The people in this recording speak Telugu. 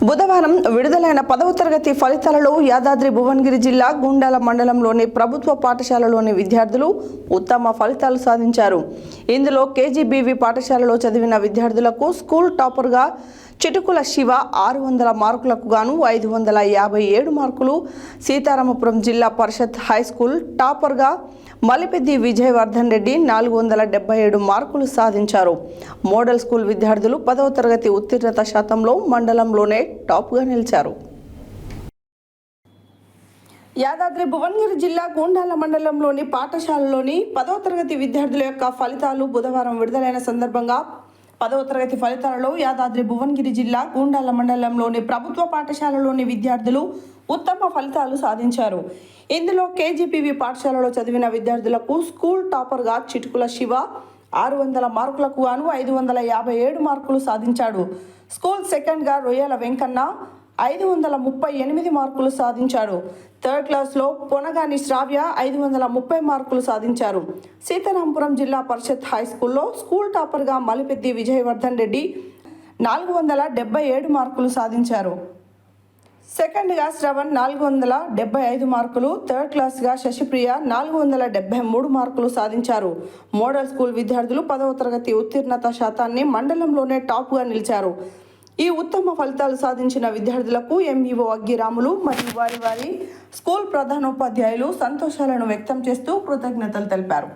బుధవారం విడుదలైన పదవ తరగతి ఫలితాలలో యాదాద్రి భువనగిరి జిల్లా గుండాల మండలంలోని ప్రభుత్వ పాఠశాలలోని విద్యార్థులు ఉత్తమ ఫలితాలు సాధించారు. ఇందులో కేజీబీవీ పాఠశాలలో చదివిన విద్యార్థులకు స్కూల్ టాపర్గా చిటుకుల శివ ఆరు వందల మార్కులకు గాను ఐదు వందల యాభై ఏడు మార్కులు. సీతారామపురం జిల్లా పరిషత్ హై స్కూల్ టాపర్గా మలిపెద్ది విజయవర్ధన్ రెడ్డి నాలుగు వందల డెబ్బై ఏడు మార్కులు సాధించారు. మోడల్ స్కూల్ విద్యార్థులు పదవ తరగతి ఉత్తీర్ణత శాతంలో మండలంలోనే టాప్గా నిలిచారు. యాదాద్రి భువనగిరి జిల్లా గూండాల మండలంలోని పాఠశాలలోని పదవ తరగతి విద్యార్థుల యొక్క ఫలితాలు బుధవారం విడుదలైన సందర్భంగా పదవ తరగతి ఫలితాలలో యాదాద్రి భువనగిరి జిల్లా గూండాల మండలంలోని ప్రభుత్వ పాఠశాలలోని విద్యార్థులు ఉత్తమ ఫలితాలు సాధించారు. ఇందులో కేజీపీవి పాఠశాలలో చదివిన విద్యార్థులకు స్కూల్ టాపర్గా చిటుకుల శివ ఆరు వందల మార్కులకు గాను ఐదు వందల యాభై ఏడు మార్కులు సాధించాడు. స్కూల్ సెకండ్గా రొయ్యల వెంకన్న ఐదు వందల ముప్పై ఎనిమిది మార్కులు సాధించాడు. థర్డ్ క్లాస్లో పొనగాని శ్రావ్య ఐదు వందల ముప్పై మార్కులు సాధించారు. సీతారాంపురం జిల్లా పరిషత్ హై స్కూల్లో స్కూల్ టాపర్గా మలిపెద్ది విజయవర్ధన్ రెడ్డి నాలుగు వందల డెబ్బై ఏడు మార్కులు సాధించారు. సెకండ్గా శ్రవణ్ నాలుగు వందల డెబ్బై ఐదు మార్కులు థర్డ్ క్లాస్గా శశిప్రియ నాలుగు వందల డెబ్బై మూడు మార్కులు సాధించారు. మోడల్ స్కూల్ విద్యార్థులు పదవ తరగతి ఉత్తీర్ణత శాతాన్ని మండలంలోనే టాప్గా నిలిచారు. ఈ ఉత్తమ ఫలితాలు సాధించిన విద్యార్థులకు ఎంఈఓ అగ్గిరాములు మరియు వారి వారి స్కూల్ ప్రధానోపాధ్యాయులు సంతోషాలను వ్యక్తం చేస్తూ కృతజ్ఞతలు తెలిపారు.